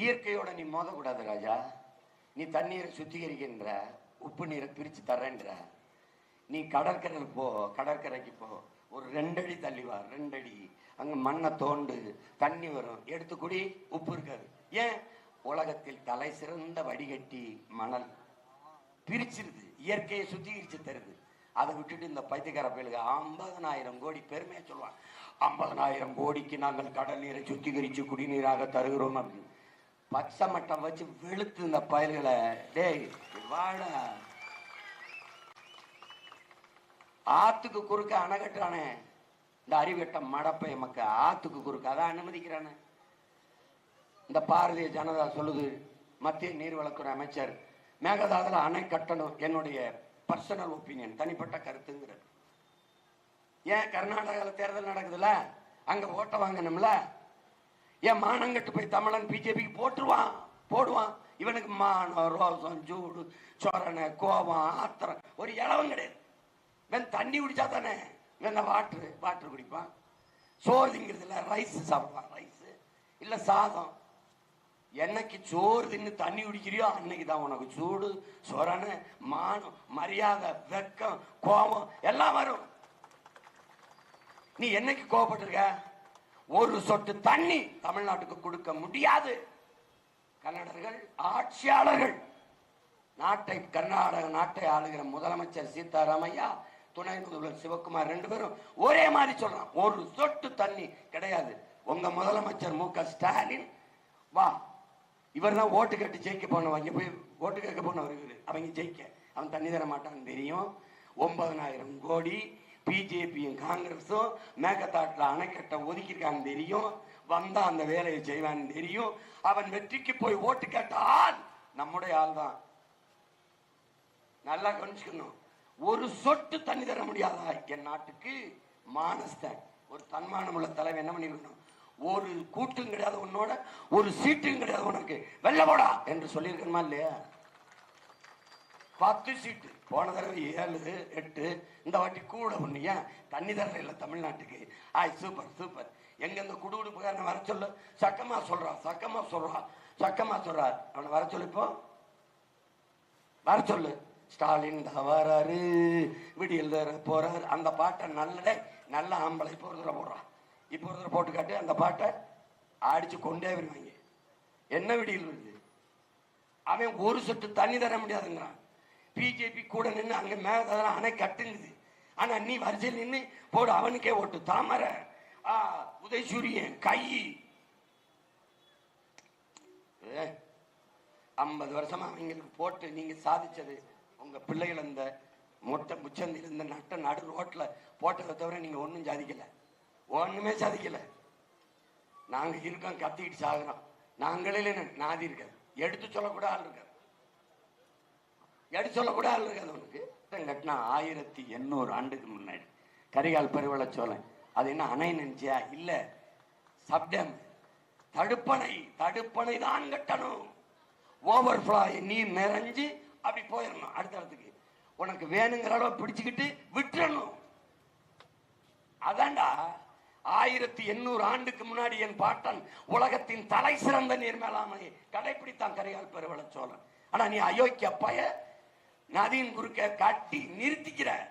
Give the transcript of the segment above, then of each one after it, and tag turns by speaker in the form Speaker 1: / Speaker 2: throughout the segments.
Speaker 1: இயற்கையோட நீ மோதக்கூடாது ராஜா. நீ தண்ணீரை சுத்திகரிக்கின்ற உப்பு நீரை பிரித்து தரேன்ற நீ கடற்கரையில் போ கடற்கரைக்கு போ. ஒரு ரெண்டடி தள்ளி வா ரெண்டடி. அங்கே மண்ணை தோண்டு தண்ணி வரும். எடுத்து குடி உப்பு இருக்காது. ஏன்? உலகத்தில் தலை சிறந்த வடிகட்டி மணல். பிரிச்சிருது இயற்கையை சுத்திகரித்து தருது. அதை விட்டுட்டு இந்த பைத்தியக்கார பயலுக்கு ஐம்பதனாயிரம் கோடி பெருமையாக சொல்லுவான். ஐம்பதனாயிரம் கோடிக்கு நாங்கள் கடல் நீரை சுத்திகரித்து குடிநீராக தருகிறோம் அப்படின்னு. பச்சை மட்டம் வச்சு வெளுத்து இந்த பயல்களை. டேய் வாடா. ஆத்துக்கு குறுக்க அணை கட்டுறானே இந்த அறிவட்ட மடப்பை மக்க ஆத்துக்கு குறுக்க. அதான் அனுமதிக்கிறானே. இந்த பாரதிய ஜனதா சொல்லுது மத்திய நீர்வளத்துறை அமைச்சர் மேகதாதுல அணை கட்டணும் என்னுடைய பர்சனல் ஒப்பீனியன் தனிப்பட்ட கருத்துங்கிறது ஏன் கர்நாடகாவில் தேர்தல் நடக்குதுல்ல? அங்க ஓட்ட வாங்கணும்ல? ஏன் மானங்கட்டு போய் தமிழன் பிஜேபிக்கு போட்டுருவான் போடுவான். இவனுக்கு மானம் ரோசம் சூடு சொரணை கோபம் ஆத்திரம். ஒரு இளவும் கிடையாது. இவன் தண்ணி குடிச்சா தானே? இவன் வாட்டர் வாட்டர் குடிப்பான். சோறு திங்கிறதுல ரைஸ் சாப்பிடுவான் ரைஸ் இல்லை சாதம். என்னைக்கு சோறு தின்னு தண்ணி குடிக்கிறியோ அன்னைக்கு தான் உனக்கு சூடு சொரணை மானம் மரியாதை வெக்கம் கோபம் எல்லாம் வரும். நீ என்னைக்கு கோபப்பட்டிருக்க ஒரு சொட்டு தண்ணி தமிழ்நாட்டுக்கு கொடுக்க முடியாது. கன்னடர்கள் ஆட்சியாளர்கள். நாட்டை கர்நாடக நாட்டை ஆளுகிற முதலமைச்சர் சீதாராமையா துணை முதல்வர் சிவகுமார் ரெண்டு பேரும் ஒரே மாதிரி சொல்றான். ஒரு சொட்டு தண்ணி கிடையாது. உங்க முதலமைச்சர் மு க ஸ்டாலின் வா. இவர் தான் ஓட்டு கேட்டு ஜெயிக்க போனவன் போய் ஓட்டு கேட்க போனவர் அவங்க ஜெயிக்க. அவன் தண்ணி தர மாட்டான்னு தெரியும். ஒன்பதனாயிரம் கோடி பிஜேபியும் காங்கிரஸும் மேகத்தாட்டில் அணைக்கட்டை ஒதுக்கியிருக்கான்னு தெரியும். வந்தா அந்த வேலையை செய்வான்னு தெரியும். அவன் வெற்றிக்கு போய் ஓட்டு கேட்ட ஆள் நம்முடைய ஆள் தான் நல்லா கவனிச்சுக்கணும். ஒரு சொட்டு தண்ணி தர முடியாதா என் நாட்டுக்கு மானஸ்தன். ஒரு தன்மானம் உள்ள தலைவன் என்ன பண்ணிருக்கணும்? ஒரு கூட்டும் கிடையாது உன்னோட ஒரு சீட்டும் கிடையாது உனக்கு. வெள்ள போடா என்று சொல்லியிருக்கணுமா இல்லையா? பத்து சீட்டு. போன தடவை ஏழு எட்டு இந்த வாட்டி கூட ஒன்று ஏன்? தண்ணி தர இல்லை தமிழ்நாட்டுக்கு. ஆய் சூப்பர் சூப்பர். எங்க இந்த குடுகுடுப்புக்காரன் வர சொல்லு. சக்கமா சொல்றான் சக்கமா சொல்றான் சக்கமா சொல்றா. அவனை வர சொல்லு இப்போ. வர சொல்லு. ஸ்டாலின் வராரு. விடியல் தர போறாரு. அந்த பாட்டை நல்ல நல்ல ஆம்பளை இப்போ ஒருத்தர போடுறான் இப்போ ஒரு தடவை போட்டு காட்டு அந்த பாட்டை அடிச்சு கொண்டே வருவாங்க. என்ன விடியல் வருது? அவன் ஒரு சொட்டு தண்ணி தர முடியாதுங்கிறான். பிஜேபி கூட நின்று அங்கே மேல அணை கட்டுங்குது. ஆனா நீ வரிசையில் நின்று போடு அவனுக்கே ஓட்டு. தாமரை ஆ உதயசூரியன் கை. ஐம்பது வருஷமா அவங்களுக்கு போட்டு நீங்க சாதிச்சது. உங்க பிள்ளைகள் அந்த மொட்டை முச்சந்தில் இந்த நட்ட நடு ரோட்ல போட்டதை தவிர நீங்க ஒன்றும் சாதிக்கல. ஒண்ணுமே சாதிக்கல. நாங்க இருக்கோம் கத்திக்கிட்டு சாகுறோம். நாங்களே இல்லைன்னு நாதி இருக்காது எடுத்து சொல்லக்கூட ஆள் இருக்காது எடுத்து சொல்லக்கூட ஆள் இருக்காது உனக்கு? கட்டினா ஆயிரத்தி எண்ணூறு ஆண்டுக்கு முன்னாடி. கரிகால் பெருவள சோழன். அது என்ன அணை நினைச்சியா இல்ல. சப்டம் தடுப்பணை. தடுப்பணை தான் கட்டணும். ஓவர் நீர் நிறைஞ்சு அப்படி போயிடணும் அடுத்த இடத்துக்கு. உனக்கு வேணுங்கிற அளவு பிடிச்சுக்கிட்டு விட்டுறணும். அதான்டா. ஆயிரத்தி எண்ணூறு ஆண்டுக்கு முன்னாடி என் பாட்டன் உலகத்தின் தலை சிறந்த நீர் மேலாமையை கடைபிடித்தான் கரிகால் பெருவள சோழன். ஆனா நீ அயோக்கிய பய நதியின் குறுக்க கட்டி நிறுத்திக்கிற.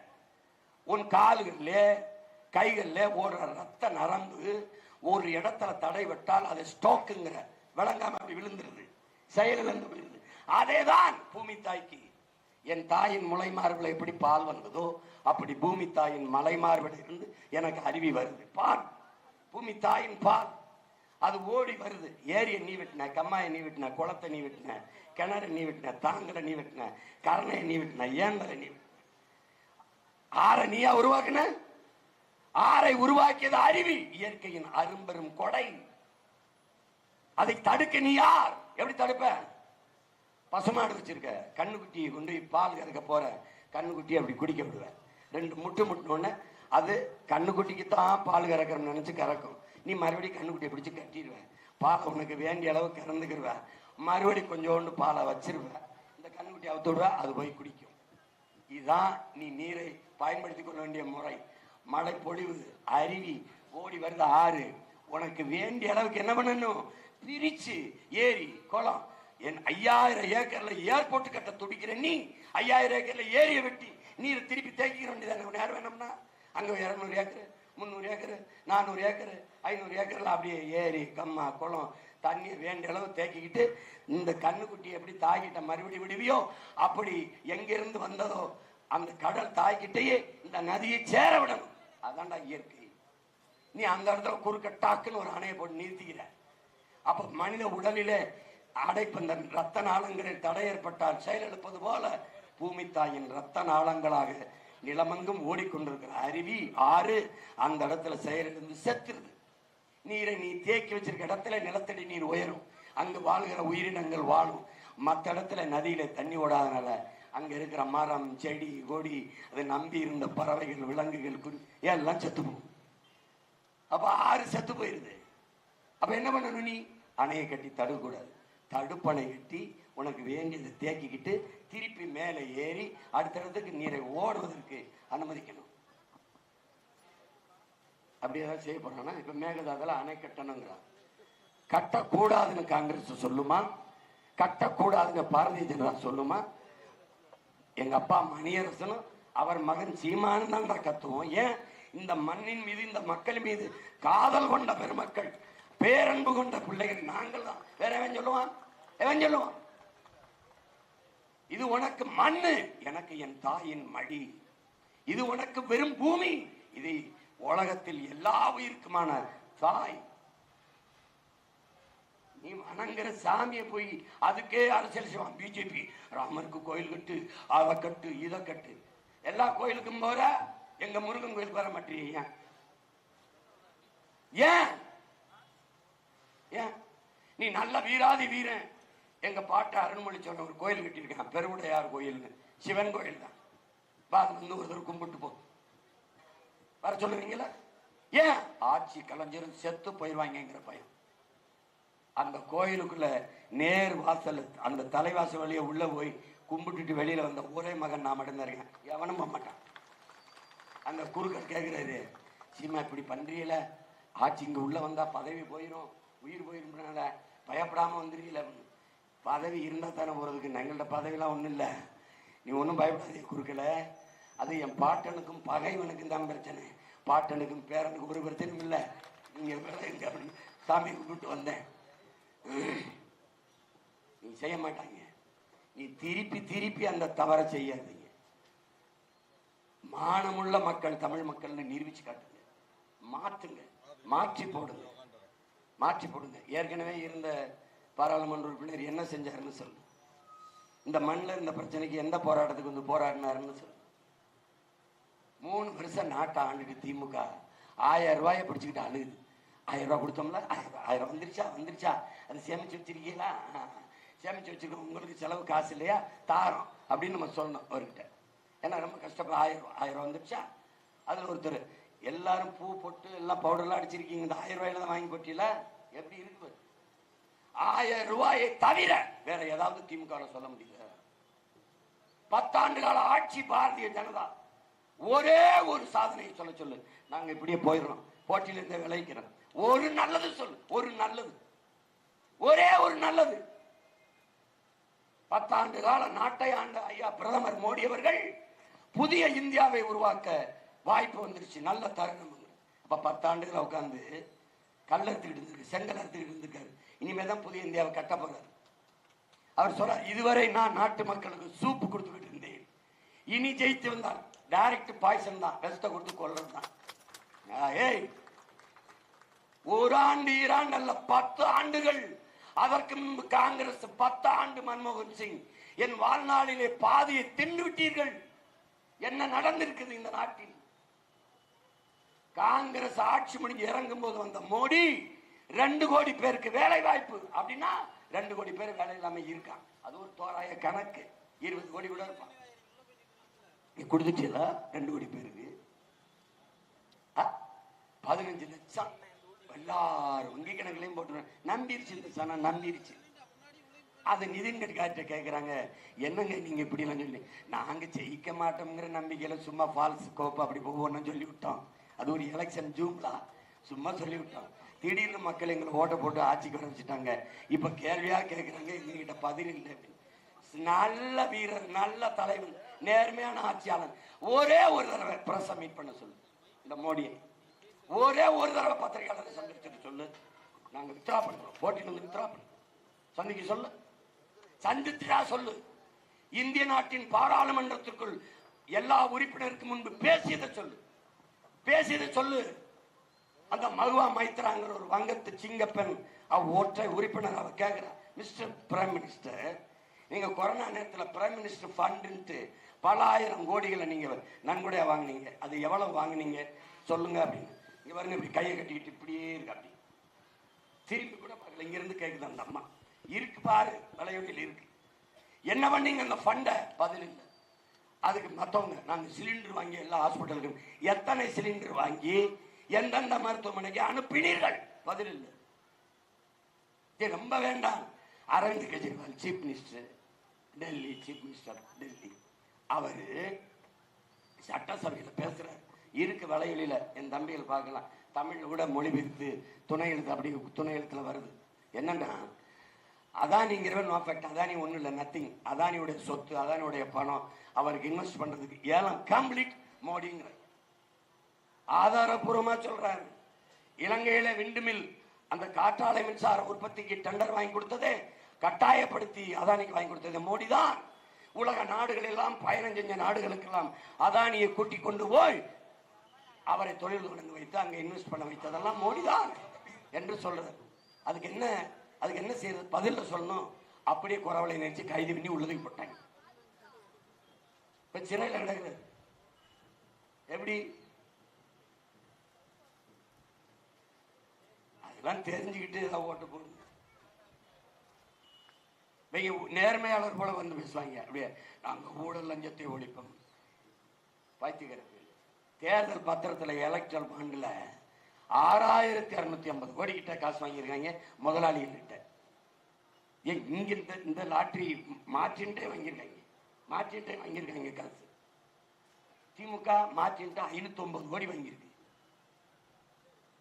Speaker 1: உன் கால்கள்ல கைகள்ல ஓடுற ரத்த நரம்பு ஒரு இடத்துல தடை விட்டால் அது ஸ்டோக்குங்கிற. விளங்காம அப்படி விழுந்துருது. செயலிழந்து விழுந்து. அதேதான் பூமி தாய்க்கு. என் தாயின் முளைமார்பில் எப்படி பால் வந்ததோ அப்படி பூமி தாயின் மலைமார்பில் இருந்து எனக்கு அருவி வருது. பால் பூமி தாயின் பால். அது ஓடி வருது. ஏரியை நீ வெட்டின கம்மாயை நீ வெட்டின குளத்தை நீ வெட்டின கிணறு நீ வெட்டின தாங்கலை நீ வெட்டின கரணையை நீ வெட்டின ஏந்தலை நீ ஆரை ஆறை நீயா உருவாக்குன? ஆறை உருவாக்கியது அருவி இயற்கையின் அரும்பெரும் கொடை. அதை தடுக்க நீ யார்? எப்படி தடுப்ப? பசுமாடு வச்சிருக்க. கண்ணுக்குட்டியை கொண்டு போய் பால் கறக்க போற கண்ணுக்குட்டியை அப்படி குடிக்க விடுவேன் ரெண்டு முட்டு முட்டினோடனே அது கண்ணுக்குட்டிக்கு தான் பால் கறக்கிறோம்னு நினைச்சு கறக்கும். நீ மறுபடியும் கண்ணுக்குட்டியை பிடிச்சி கட்டிடுவேன் பாலை உனக்கு வேண்டிய அளவு கறந்துக்கிடுவ மறுபடியும் கொஞ்சோண்டு பாலை வச்சிருவ. இந்த கண்ணுக்குட்டி அவுத்து அது போய் குடிக்கும். இதுதான் நீ நீரை பயன்படுத்தி கொள்ள வேண்டிய முறை. மழை பொழிவு அருவி ஓடி வருது ஆறு. உனக்கு வேண்டிய அளவுக்கு என்ன பண்ணணும்? பிரிச்சு ஏரி குளம். என் ஐயாயிரம் ஏக்கர்ல ஏர்போர்ட் கட்ட துடிக்கிற நீ ஐயாயிரம் ஏக்கர்ல ஏரியை வெட்டி நீர் திருப்பி தேக்கிக்க வேண்டியதானே நேரம் வேணும்னா அங்க இரநூறு ஏக்கர். முந்நூறு ஏக்கரு நானூறு ஏக்கரு ஐநூறு ஏக்கர்லாம் அப்படியே ஏரி கம்மா குளம் தண்ணீர் வேண்டிய அளவு தேக்கிக்கிட்டு இந்த கண்ணுக்குட்டி எப்படி தாய்கிட்ட மறுபடி விடுவியோ அப்படி எங்கிருந்து வந்ததோ அந்த கடல் தாய்கிட்டயே இந்த நதியை சேர விடணும். அதான்டா இயற்கை. நீ அந்த இடத்துல குறுக்க டாக்குன்னு ஒரு அணையை போட்டு நிறுத்திக்கிற. அப்ப மனித உடலிலே அடைப்பு இந்த ரத்த நாளங்களில் தடை ஏற்பட்டால் செயலெடுப்பது போல பூமி தாயின் ரத்த நாளங்களாக நிலமங்கும் ஓடிக்கொண்டிருக்கிற அருவி ஆறு அந்த இடத்துல செயலிருந்து செத்துருது. நீரை நீ தேக்கி வச்சிருக்க இடத்துல நிலத்தடி நீர் உயரும். அங்கு வாழ்கிற உயிரினங்கள் வாழும். மற்ற இடத்துல நதியில தண்ணி ஓடாதனால அங்க இருக்கிற மரம் செடி கொடி அதை நம்பி இருந்த பறவைகள் விலங்குகள் எல்லாம் செத்து போகும். அப்ப ஆறு செத்து போயிருது. அப்ப என்ன பண்ணணும் நீ? அணையை கட்டி தடுக்கூடாது தடுப்பணை கட்டி உனக்கு வேண்டியதை தேக்கிக்கிட்டு திருப்பி மேலே ஏறி அடுத்த இடத்துக்கு நீரை ஓடுவதற்கு அனுமதிக்கணும். அப்படி ஏதாவது செய்ய போறானா? இப்ப மேகதாதுல அணை கட்டணுங்கிறான். கட்டக்கூடாதுன்னு காங்கிரஸ் சொல்லுமா? கட்டக்கூடாதுன்னு பாரதிய ஜனதா சொல்லுமா? எங்க அப்பா மணியரசனும் அவர் மகன் சீமானும் தான் கத்துவோம். ஏன்? இந்த மண்ணின் மீது இந்த மக்கள் மீது காதல் கொண்ட பெருமக்கள் பேரன்பு கொண்ட பிள்ளைகள் நாங்கள் தான் வேற எவன் சொல்லுவான்? எவன் சொல்லுவான்? இது உனக்கு மண்ணு எனக்கு என் தாயின் மடி. இது உனக்கு வெறும் பூமி இது உலகத்தில் எல்லா உயிருக்குமான தாய். நீ வணங்குற சாமியை போய் அதுக்கே அரசியல் செய்வான். பிஜேபி ராமருக்கு கோயில் கட்டு அதை கட்டு இதை கட்டு. எல்லா கோயிலுக்கும் போற எங்க முருகன் கோயிலுக்கு வர மாட்டீங்க ஏன்? ஏன்? நீ நல்ல வீராதி வீரன். எங்க பாட்டு அருண்மொழி சொன்ன ஒரு கோயில் கட்டியிருக்கான். பெருவுடையார் கோயில்னு. சிவன் கோயில் தான். வா வந்து ஒரு தடவை கும்பிட்டு போ. வர சொல்லுவீங்களா ஏன்? ஆட்சி கலைஞரும் செத்து போயிடுவாங்கங்கிற பயம். அந்த கோயிலுக்குள்ள நேர் வாசல் அந்த தலைவாசல் வழியை உள்ள போய் கும்பிட்டுட்டு வெளியில வந்த ஒரே மகன் நான் மட்டும்தான் இருக்கேன். எவனும் போக மாட்டான். அந்த குறுக்கர் கேட்கிறாரு சீமா இப்படி பண்றீல ஆட்சி இங்க உள்ள வந்தா பதவி போயிடும் உயிர் போயிருந்தனால பயப்படாம வந்துருக்கீங்களே பதவி இருந்தால் தானே போகிறதுக்கு எங்கள்ட்ட பதவிலாம் ஒன்றும் இல்லை. நீ ஒன்றும் பயப்படாதே குறுக்கல. அது என் பாட்டனுக்கும் பகைவனுக்கும் தான் பிரச்சனை. பாட்டனுக்கும் பேரனுக்கும் ஒரு பிரச்சனையும் இல்லை. நீங்கள் வேலை அப்படின்னு சாமி கும்பிட்டு வந்தேன். நீ செய்ய மாட்டாங்க. நீ திருப்பி திருப்பி அந்த தவறை செய்யாதீங்க. மானமுள்ள மக்கள் தமிழ் மக்கள்னு நிரூபிச்சு காட்டுங்க. மாற்றுங்க. மாற்றி போடுங்க. மாற்றி போடுங்க. ஏற்கனவே இருந்த பாராளுமன்ற உறுப்பினர் என்ன செஞ்சாருன்னு சொல்லு. இந்த மண்ணில் இந்த பிரச்சனைக்கு எந்த போராட்டத்துக்கு வந்து போராடினாருன்னு சொல்லு. மூணு வருஷம் நாட்டை ஆண்டுட்டு திமுக ஆயிரம் ரூபாயை பிடிச்சிக்கிட்டு அழுகுது. ஆயிரம் ரூபா கொடுத்தோம்ல? ஆயிரம் ஆயிரம் வந்துருச்சா? வந்துருச்சா? அது சேமிச்சு வச்சிருக்கீங்களா? சேமிச்சு வச்சிருக்கோம் உங்களுக்கு செலவு காசு இல்லையா? தாரோம் அப்படின்னு நம்ம சொல்லணும் அவர்கிட்ட. ஏன்னா ரொம்ப கஷ்டப்பட ஆயிரம் ரூபாய். ஆயிரம் ரூபாய் வந்துருச்சா? அதில் ஒருத்தர் எல்லாரும் பூ போட்டு எல்லாம் பவுடர்லாம் அடிச்சிருக்கீங்க. இந்த ஆயிரம் ரூபாயில தான் வாங்கி போட்டீங்களா? எப்படி இருக்கு ஆயிரம் ரூபாயை தவிர வேற ஏதாவது திமுக சொல்ல முடியல பத்தாண்டு கால ஆட்சி பாரதிய ஜனதா. ஒரே ஒரு சாதனையை சொல்ல சொல்லு. நாங்க இப்படியே போயிடுறோம். போட்டியில இருந்த விளைவிக்கிறோம். ஒரு நல்லது சொல்லு. ஒரு நல்லது. ஒரே ஒரு நல்லது. பத்தாண்டு கால நாட்டை ஆண்ட ஐயா பிரதமர் மோடி அவர்கள் புதிய இந்தியாவை உருவாக்க வாய்ப்பு வந்துருச்சு. நல்ல தருணம். அப்ப பத்தாண்டுகளை உட்காந்து கல் எடுத்துக்கிட்டு இருந்திருக்கு செங்கல் அறுத்துக்கிட்டு இருந்திருக்காரு. இனிமேல் தான் புதிய இந்தியாவை கட்ட போகிறார் அவர் சொல்றார் இதுவரை நான் நாட்டு மக்களுக்கு சூப்பு கொடுத்துக்கிட்டு இருந்தேன். இனி ஜெயித்து வந்தால் டைரக்ட் பாய்சன் தான் விஷத்தை கொடுத்து கொள்றது தான். ஏய் ஒரு ஆண்டு ஈராண்டு அல்ல பத்து ஆண்டுகள். அதற்கு முன்பு காங்கிரஸ் பத்து ஆண்டு மன்மோகன் சிங் என் வாழ்நாளிலே பாதியை தின்று விட்டீர்கள். என்ன நடந்திருக்குது இந்த நாட்டில்? காங்கிரஸ் ஆட்சி முடிஞ்சு இறங்கும் போது வந்த மோடி ரெண்டு கோடி பேருக்கு வேலை வாய்ப்பு அப்படின்னா ரெண்டு கோடி பேர் வேலை இல்லாம இருக்கான் அது ஒரு தோராய கணக்கு. இருபது கோடி கூட இருப்பான் நீ கொடுத்துச்சுல ரெண்டு கோடி பேருக்கு. பதினஞ்சு லட்சம். எல்லாரும் வங்கி கணக்குலையும் போட்டு நம்பிருச்சு இந்த சனம் நம்பிருச்சு. அது நிதின் கட்கார்ட்ட கேட்குறாங்க என்னங்க நீங்க இப்படிலாம் சொல்லி? நாங்கள் ஜெயிக்க மாட்டோங்கிற நம்பிக்கையில் சும்மா ஃபால்ஸ் கோப்பு அப்படி ஒவ்வொன்றும் சொல்லி விட்டோம் அது ஒரு எலெக்ஷன் ஜூம்லா சும்மா சொல்லி விட்டோம் திடீர்னு மக்கள் எங்களை ஓட்ட போட்டு ஆட்சிக்கு வர வச்சுட்டாங்க இப்ப கேள்வியா கேட்கறாங்க எங்ககிட்ட பதில் இல்லை. அப்படின்னு. நல்ல வீரர் நல்ல தலைவன் நேர்மையான ஆட்சியாளன் ஒரே ஒரு தடவை பிரஸ் மீட் பண்ண சொல்லு இந்த மோடியை. ஒரே ஒரு தடவை பத்திரிகையாளரை சந்திச்சுட்டு சொல்லு. நாங்க வித்ரா பண்ணுறோம் போட்டியில வந்து வித்ரா பண்ணுறோம் சந்திக்க சொல்லு. சந்தித்துடா சொல்லு. இந்திய நாட்டின் பாராளுமன்றத்திற்குள் எல்லா உறுப்பினருக்கு முன்பு பேசியதை சொல்லு. பேசியதை சொல்லு. அந்த மகுவா மைத்ராங்கிற ஒரு வங்கத்து சிங்கப்பெண் அவ ஒற்றை உறுப்பினர் அவ கேட்கிறா மிஸ்டர் பிரைம் மினிஸ்டர் நீங்க கொரோனா நேரத்தில் பிரைம் மினிஸ்டர் ஃபண்டுன்ட்டு பல ஆயிரம் கோடிகளை நீங்க நன்கொடையா வாங்குனீங்க. அது எவ்வளவு வாங்குனீங்க? சொல்லுங்க அப்படின்னு. இங்க பாருங்க இப்படி கையை கட்டிக்கிட்டு இப்படியே இருக்கு அப்படி. திரும்பி கூட பார்க்கல. இங்க இருந்து அந்த அம்மா. இருக்கு பாரு வலையொலியில் இருக்கு. என்ன பண்ணீங்க அந்த ஃபண்டை? பதில் இல்லை. அதுக்கு மற்றவங்க நாங்கள் சிலிண்டர் வாங்கி எல்லா ஹாஸ்பிட்டலுக்கும் எத்தனை சிலிண்டர் வாங்கி எந்தெந்த மருத்துவமனைக்கு அனுப்பினீர்கள்? பதில் இல்லை இது ரொம்ப வேண்டாம். Arvind Kejriwal chief minister Delhi chief minister Delhi. அவரு சட்டசபையில் பேசுகிறார் இருக்கு வலையொலியில என் தம்பிகள் பார்க்கலாம். தமிழ் கூட மொழிபெயர்த்து துணை எழுத்து அப்படி துணை எழுத்துல வருது. என்னன்னா அதானிங்கிறவன் நோ ஃபேக்ட் அதானி ஒன்றும் இல்லை நத்திங் அதானியுடைய சொத்து அதானியுடைய பணம் அவருக்கு இன்வெஸ்ட் பண்றதுக்கு ஏலம் கம்ப்ளீட் மோடிங்கிற ஆதாரபூர்வமா சொல்றாரு. இலங்கையில விண்டுமில் அந்த காற்றாலை மின்சார உற்பத்திக்கு டெண்டர் வாங்கி கொடுத்ததே கட்டாயப்படுத்தி அதானிக்கு வாங்கி கொடுத்தது. மோடி தான் உலக நாடுகள் எல்லாம் பயணம் செஞ்ச நாடுகளுக்கெல்லாம் அதானியை கூட்டிக் கொண்டு போய் அவரை தொழில் தொடங்க வைத்து அங்கே இன்வெஸ்ட் பண்ண வைத்ததெல்லாம் மோடி தான் என்று சொல்றது அதுக்கு என்ன அதுக்கு என்ன செய்யறது? பதிலில் சொல்லணும். அப்படியே குறவலை நினைச்சு கைது பண்ணி உள்ளதுக்கு போட்டாங்க. இப்ப சிறையில் கிடக்குது. எப்படி? இதெல்லாம் தெரிஞ்சுக்கிட்டு இதெல்லாம் ஓட்டு போடுங்க இவங்க நேர்மையாளர் போல வந்து பேசுவாங்க. அப்படியே நாங்க ஊழல் லஞ்சத்தை ஒழிப்போம். பாய்த்துக்கிறது தேர்தல் பத்திரத்துல எலக்ட்ரல் பாண்டில் ஆறாயிரத்தி அறுநூத்தி ஐம்பது கோடி கிட்ட காசு வாங்கியிருக்காங்க முதலாளிகள்கிட்ட. ஏன் இங்க இந்த இந்த லாட்ரி மாற்றின்ட்டே வாங்கியிருக்காங்க. மாற்றின்ட்டே வாங்கியிருக்காங்க காசு. திமுக மாற்றின்ட்டு ஐநூத்தி ஒன்பது கோடி வாங்கியிருக்கு.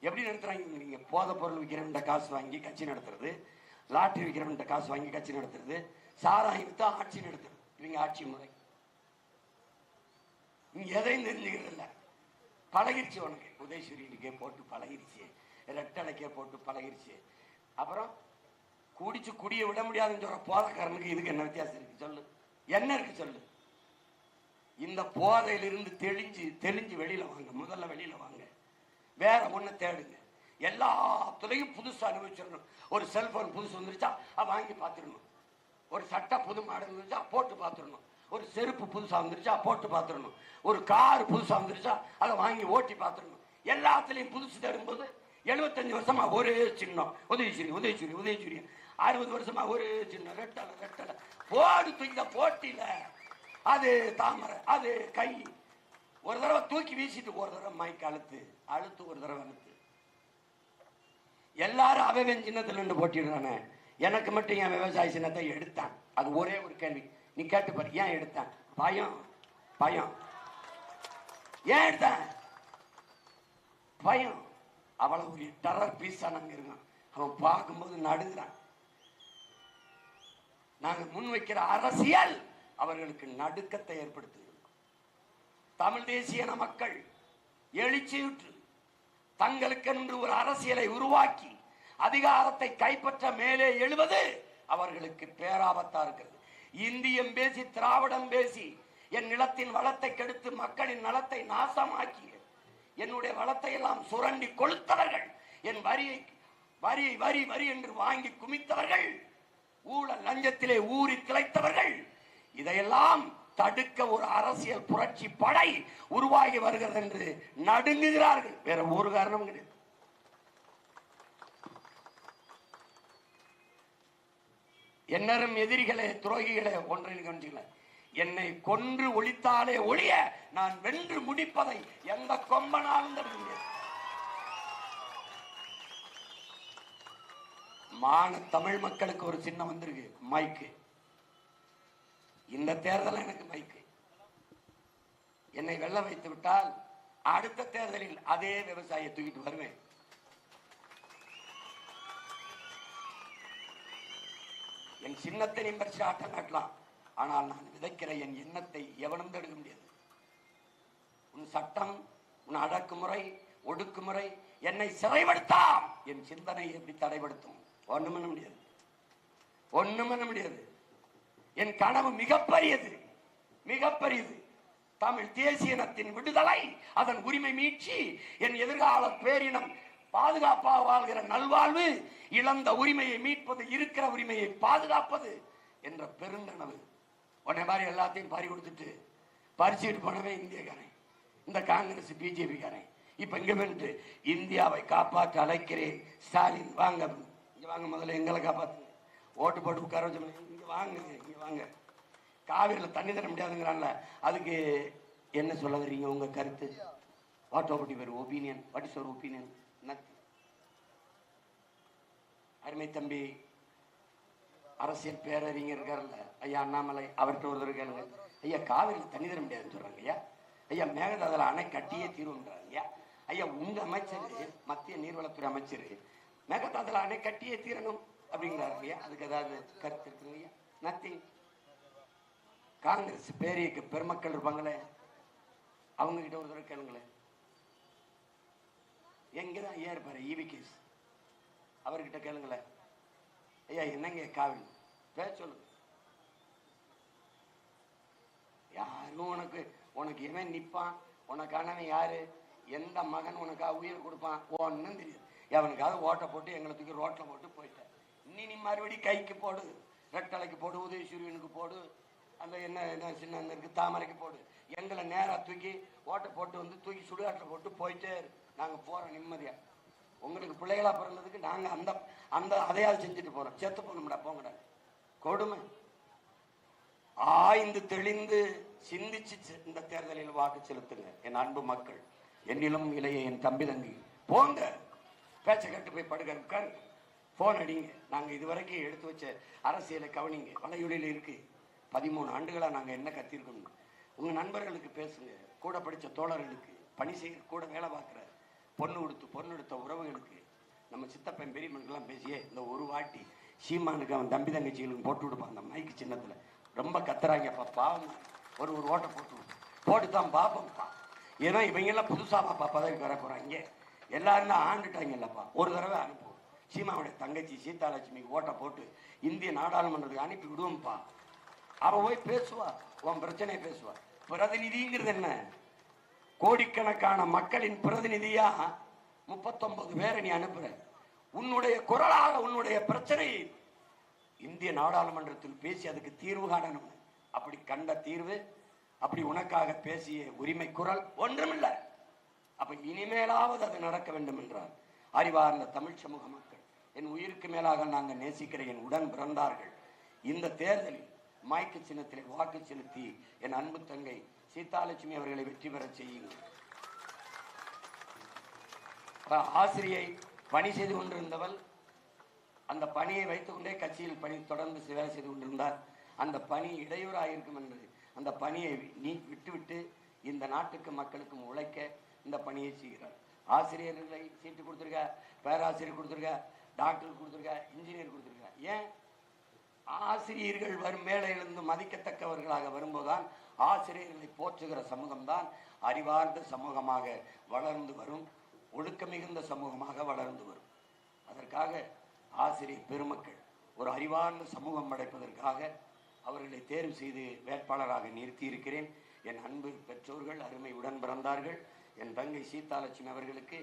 Speaker 1: எப்படி நடத்துறாங்க நீங்க? போதை பொருள் விற்கிறவன்ட்ட காசு வாங்கி கட்சி நடத்துறது லாட்டரி விற்கிறவன்ட்ட காசு வாங்கி கட்சி நடத்துறது சாராயம் வித்தா ஆட்சி நடத்துறது. இவங்க ஆட்சி முறை. நீ எதையும் தெரிஞ்சுக்கிறது இல்லை பழகிருச்சு உனக்கு. உதயசூரியனுக்கே போட்டு பழகிருச்சு. ரெட்டலைக்கே போட்டு பழகிருச்சு. அப்புறம் குடிச்சு குடிய விட முடியாதுன்னு சொல்ற போதைக்காரனுக்கு இதுக்கு என்ன வித்தியாசம் இருக்கு? சொல்லு. என்ன இருக்கு சொல்லு? இந்த போதையிலிருந்து தெளிஞ்சு தெளிஞ்சு வெளியில வாங்க. முதல்ல வெளியில வாங்க. வேற ஒன்று தேடுங்க எல்லாத்துலையும் புதுசாக அனுபவிச்சிடணும். ஒரு செல்போன் புதுசு வந்துருச்சா அதை வாங்கி பார்த்துடணும். ஒரு சட்டை புது மாடல் வந்துருச்சா போட்டு பார்த்துடணும். ஒரு செருப்பு புதுசாக வந்துருச்சா போட்டு பார்த்துடணும். ஒரு கார் புதுசாக வந்துருச்சா அதை வாங்கி ஓட்டி பார்த்துடணும். எல்லாத்துலேயும் புதுசு தேடும்போது எழுபத்தஞ்சு வருஷமா ஒரே சின்னம். உதயசூரி உதயசூரி உதயசூரி அறுபது வருஷமா ஒரே சின்னம். ரெட்டலை ரெட்டலை போடு தூக்கித போட்டியில். அது தாமரை அது கை. ஒரு தடவை தூக்கி வீசிட்டு ஒரு தடவை மைக் அழுத்து. அழுத்து ஒரு தடவை அழுத்து. எல்லாரும் அவன் சின்னத்துல நின்று போட்டிடுறானே எனக்கு மட்டும் என் விவசாய சின்னத்தை எடுத்தான். அது ஒரே ஒரு கேள்வி. நீ கேட்டு பாரு ஏன் எடுத்தான்? பயம் பயம். ஏன் எடுத்தான்? பயம். அவ்வளவு ஒரு டெரர் பீஸா இருக்கான் அவன் பார்க்கும்போது நடுங்கிறான். நாங்க முன்வைக்கிற அரசியல் அவர்களுக்கு நடுக்கத்தை ஏற்படுத்துகிறது. தமிழ் தேசியன மக்கள் எழுச்சியுற்று தங்களுக்கென்று ஒரு அரசியலை உருவாக்கி அதிகாரத்தை கைப்பற்ற மேலே எழுவது அவர்களுக்கு பேராபத்தா இருக்கிறது இந்தியம் பேசி திராவிடம் பேசி என் நிலத்தின் வளத்தை கெடுத்து மக்களின் நலத்தை நாசமாக்கி என்னுடைய வளத்தை எல்லாம் சுரண்டி கொளுத்தவர்கள் என் வரியை வரி வரி வரி என்று வாங்கி குமித்தவர்கள் ஊழல் லஞ்சத்திலே ஊறி திளைத்தவர்கள் இதையெல்லாம் தடுக்க ஒரு அரசியல் புரட்சி படை உருவாகி வருகிறது என்று நடுங்குகிறார்கள். வேற ஒரு காரணம் கிடையாது. என்னரும் எதிரிகளே துரோகிகளே ஒன்றை கவனிச்சுக்கல என்னை கொன்று ஒழித்தாலே ஒழிய நான் வென்று முடிப்பதை எந்த கொம்பனாலும் தடுக்க முடியாது. மான தமிழ் மக்களுக்கு ஒரு சின்னம் வந்திருக்கு. மைக்கு இந்த தேர்தல் எனக்கு மைக்கு. என்னை வெள்ள வைத்து விட்டால் அடுத்த தேர்தலில் அதே விவசாய தூக்கிட்டு வருவேன். என் சின்னத்தை நீ பறிச்சு ஆட்டம் காட்டலாம். ஆனால் நான் விதைக்கிற என் எண்ணத்தை எவனும் தடுக்க முடியாது. உன் சட்டம் உன் அடக்குமுறை ஒடுக்குமுறை என்னை சிறைப்படுத்தாம். என் சிந்தனை எப்படி தடைப்படுத்தும்? ஒண்ணும் முடியாது. ஒண்ணும் பண்ண முடியாது. என் கனவு மிகப்பெரியது. மிகப்பெரியது. தமிழ் தேசிய இனத்தின் விடுதலை அதன் உரிமை மீட்சி என் எதிர்கால பேரினம் பாதுகாப்பாக வாழ்கிற நல்வாழ்வு இழந்த உரிமையை மீட்பது இருக்கிற உரிமையை பாதுகாப்பது என்ற பெருங்கனவு உடனே மாதிரி எல்லாத்தையும் பறி கொடுத்துட்டு பறிச்சுட்டு போனவே இந்தியக்காரன். இந்த காங்கிரஸ் பிஜேபி காரன் இப்ப இங்க வந்துட்டு இந்தியாவை காப்பாற்ற அழைக்கிறேன். ஸ்டாலின் வாங்க. இங்க வாங்க முதல்ல எங்களை காப்பாத்துங்க. ஓட்டு போட்டு உட்கார வச்சு இங்கே வாங்க இங்கே வாங்க. காவிரியில் தண்ணி தர முடியாதுங்கிறான்ல. அதுக்கு என்ன சொல்ல வர்றீங்க உங்க கருத்து? What of your opinion what is your opinion அருமை தம்பி அரசியல் பேரறிஞர் இருக்கார்ல ஐயா அண்ணாமலை அவர்கிட்ட ஒருத்தர் கேளுங்க. ஐயா காவிரியில் தண்ணி தர முடியாதுன்னு சொல்றாங்க ஐயா. ஐயா மேகதாதுல அணை கட்டியே தீர்வுன்றாங்க ஐயா. ஐயா உங்க அமைச்சர் மத்திய நீர்வளத்துறை அமைச்சர் மேகதாதுல அணை கட்டியே தீரணும். அப்படிங்கிறாரு ஐயா அதுக்கு ஏதாவது கருத்து இருக்குது ஐயா நத்திங் காங்கிரஸ் பேரியக்க பெருமக்கள் இருப்பாங்களே? அவங்க கிட்ட ஒரு தடவை கேளுங்களேன் எங்கதான் ஐயா இருப்பாரு ஈவி கேஸ் அவர்கிட்ட கேளுங்களேன் ஐயா என்னங்க காவல்? பேச சொல்லுங்க யாரும் உனக்கு உனக்கு எவன் நிப்பான். உனக்கானவன் யாரு? எந்த மகன் உனக்காக உயிர் கொடுப்பான்? ஒன்னும் தெரியாது. எவனுக்காவது ஓட்டை போட்டு எங்களை தூக்கி ரோட்டில் போட்டு போயிட்டேன் நீ நீ மறுபடி கைக்கு போடு. ரெட்டலைக்கு போடு உதயசூரியனுக்கு போடு. அந்த என்ன என்ன சின்ன அந்த இருக்கு தாமரைக்கு போடு. எங்களை நேராக தூக்கி ஓட்டை போட்டு வந்து தூக்கி சுடுகாட்டில் போட்டு போயிட்டே நாங்கள் போகிறோம் நிம்மதியாக உங்களுக்கு பிள்ளைகளாக பிறந்ததுக்கு நாங்கள் அந்த அந்த அதையாவது செஞ்சுட்டு போகிறோம் செத்து போகணும்டா போங்கடா. கொடுமை. ஆய்ந்து தெளிந்து சிந்திச்சு இந்த தேர்தலில் வாக்கு செலுத்துங்க என் அன்பு மக்கள். என்னிலும் இளைய என் தம்பி தங்கி போங்க. பேச்சை கட்டு போய் படுக்க உட்காருங்க. ஃபோன் அடிங்க. நாங்கள் இதுவரைக்கும் எடுத்து வச்ச அரசியலை கவனிங்க. வலையொலியில் இருக்குது பதிமூணு ஆண்டுகளாக நாங்கள் என்ன கத்திருக்கோம் உங்கள் நண்பர்களுக்கு பேசுங்க. கூட படித்த தோழர்களுக்கு பணி செய்ய கூட வேலை பார்க்குற பொண்ணு கொடுத்து பொண்ணு எடுத்த உறவுகளுக்கு நம்ம சித்தப்பன் பெரியமனுக்கெல்லாம் பேசியே இந்த ஒரு வாட்டி சீமானுக்கு அவன் தம்பி தங்கச்சிகளுக்கு போட்டு விடுப்பான் அந்த மைக்கு சின்னத்தில். ரொம்ப கத்துறாங்கப்பா பாவம். ஒரு ஒரு ஓட்டை போட்டு விடு. போட்டு தான் பார்ப்போம்ப்பா ஏன்னா இவங்கெல்லாம் புதுசாக பாப்பா பதவிக்கு வர போகிறாங்க எல்லாரும் தான் ஆண்டுட்டாங்கல்லப்பா. ஒரு தடவை அனுப்புவோம் சீமாவுடைய தங்கச்சி சீதாலட்சுமிக்கு ஓட்டை போட்டு இந்திய நாடாளுமன்றத்துக்கு அனுப்பி விடுவோம்ப்பா. அவ போய் பேசுவா உன் பிரச்சனையை பேசுவா. பிரதிநிதிங்கிறது என்ன? கோடிக்கணக்கான மக்களின் பிரதிநிதியா முப்பத்தொன்பது பேரை நீ அனுப்புற. உன்னுடைய குரலாக உன்னுடைய பிரச்சனை. இந்திய நாடாளுமன்றத்தில் பேசி அதுக்கு தீர்வு காணணும். அப்படி கண்ட தீர்வு அப்படி உனக்காக பேசிய உரிமை குரல் ஒன்றுமில்லை. அப்ப இனிமேலாவது அது நடக்க வேண்டும் என்றார். அறிவார்ந்த தமிழ் சமூக மக்கள். என் உயிருக்கு மேலாக நாங்கள் நேசிக்கிற என் உடன் பிறந்தார்கள். இந்த தேர்தலில் மாய்க்கு சின்னத்திலே வாக்கு செலுத்தி என் அன்பு தங்கை சீதாலட்சுமி அவர்களை வெற்றி பெறச் செய்யுங்கள். ஆசிரியை பணி செய்து கொண்டிருந்தவள் அந்த பணியை வைத்துக்கொண்டே கட்சியில் பணி தொடர்ந்து வேலை செய்து கொண்டிருந்தார். அந்த பணி இடையூறாக இருக்கும் என்று அந்த பணியை நீ விட்டுவிட்டு இந்த நாட்டுக்கு மக்களுக்கும் உழைக்க இந்த பணியை செய்கிறார். ஆசிரியர்களை சீட்டு கொடுத்துருக்க பேராசிரியர் கொடுத்துருக்க டாக்டர் கொடுத்துருக்கா இன்ஜினியர் கொடுத்துருக்கா ஏன்? ஆசிரியர்கள் வரும் மேலையிலிருந்து மதிக்கத்தக்கவர்களாக வரும்போதுதான் ஆசிரியர்களை போற்றுகிற சமூகம்தான் அறிவார்ந்த சமூகமாக வளர்ந்து வரும் ஒழுக்க மிகுந்த சமூகமாக வளர்ந்து வரும். அதற்காக ஆசிரியர் பெருமக்கள் ஒரு அறிவார்ந்த சமூகம் படைப்பதற்காக அவர்களை தேர்வு செய்து வேட்பாளராக நிறுத்தி இருக்கிறேன் என் அன்பு பெற்றோர்கள் அருமை உடன் பிறந்தார்கள். என் தங்கை சீதாலட்சுமி அவர்களுக்கு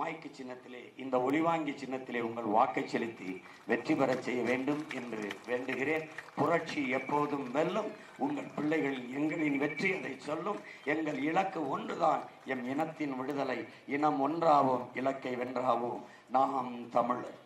Speaker 1: மைக்கு சின்னத்திலே இந்த ஒளிவாங்கி சின்னத்திலே உங்கள் வாக்கை செலுத்தி வெற்றி பெறச் செய்ய வேண்டும் என்று வேண்டுகிறேன். புரட்சி எப்போதும் வெல்லும். உங்கள் பிள்ளைகள் எங்களின் வெற்றி அதை சொல்லும். எங்கள் இலக்கு ஒன்றுதான். எம் இனத்தின் விடுதலை. இனம் ஒன்றாவோம் இலக்கை வென்றாவோம். நாம் தமிழர்.